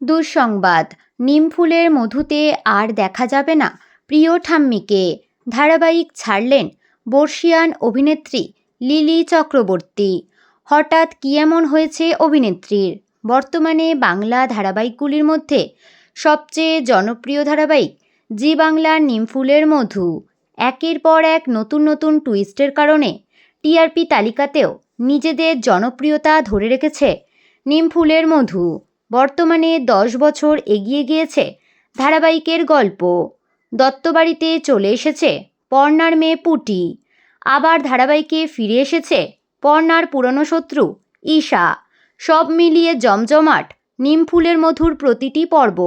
দুঃসংবাদ। নিমফুলের মধুতে আর দেখা যাবে না। প্রিয় ঠাম্মিকে ধারাবাহিক ছাড়লেন বর্ষিয়ান অভিনেত্রী লিলি চক্রবর্তী। হঠাৎ কী এমন হয়েছে অভিনেত্রীর? বর্তমানে বাংলা ধারাবাহিকগুলির মধ্যে সবচেয়ে জনপ্রিয় ধারাবাহিক জি বাংলার নিমফুলের মধু। একের পর এক নতুন নতুন টুইস্টের কারণে টিআরপি তালিকাতেও নিজেদের জনপ্রিয়তা ধরে রেখেছে নিমফুলের মধু। বর্তমানে দশ বছর এগিয়ে গিয়েছে ধারাবাহিকের গল্প। দত্তবাড়িতে চলে এসেছে পর্ণার মেয়ে পুটি। আবার ধারাবাহিকে ফিরে এসেছে পর্ণার পুরনো শত্রু, ঈশা। সব মিলিয়ে জমজমাট, নিমফুলের মধুর প্রতিটি পর্ব।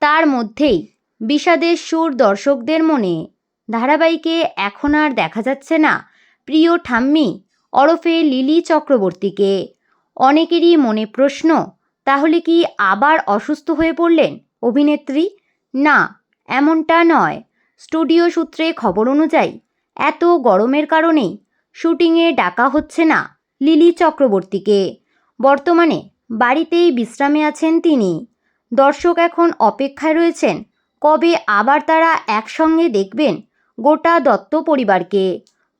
তার মধ্যেই বিষাদের সুর দর্শকদের মনে। ধারাবাহিকে এখন আর দেখা যাচ্ছে না প্রিয় ঠাম্মি, ওরফে লিলি চক্রবর্তীকে। অনেকেরই মনে প্রশ্ন তাহলে কি আবার অসুস্থ হয়ে পড়লেন, অভিনেত্রী? না, এমনটা নয়। স্টুডিও সূত্রে খবর অনুযায়ী, এত গরমের কারণেই শুটিংয়ে ডাকা হচ্ছে না লিলি চক্রবর্তীকে। বর্তমানে বাড়িতেই বিশ্রামে আছেন তিনি। দর্শক এখন অপেক্ষায় রয়েছেন, কবে আবার তারা একসঙ্গে দেখবেন গোটা দত্ত পরিবারকে।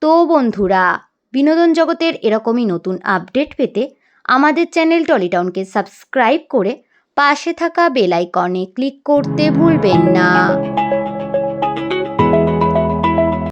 তো বন্ধুরা, বিনোদন জগতের এরকমই নতুন আপডেট পেতে আমাদের চ্যানেল টলিটাউনকে সাবস্ক্রাইব করে পাশে থাকা বেলাইকনে ক্লিক করতে ভুলবেন না।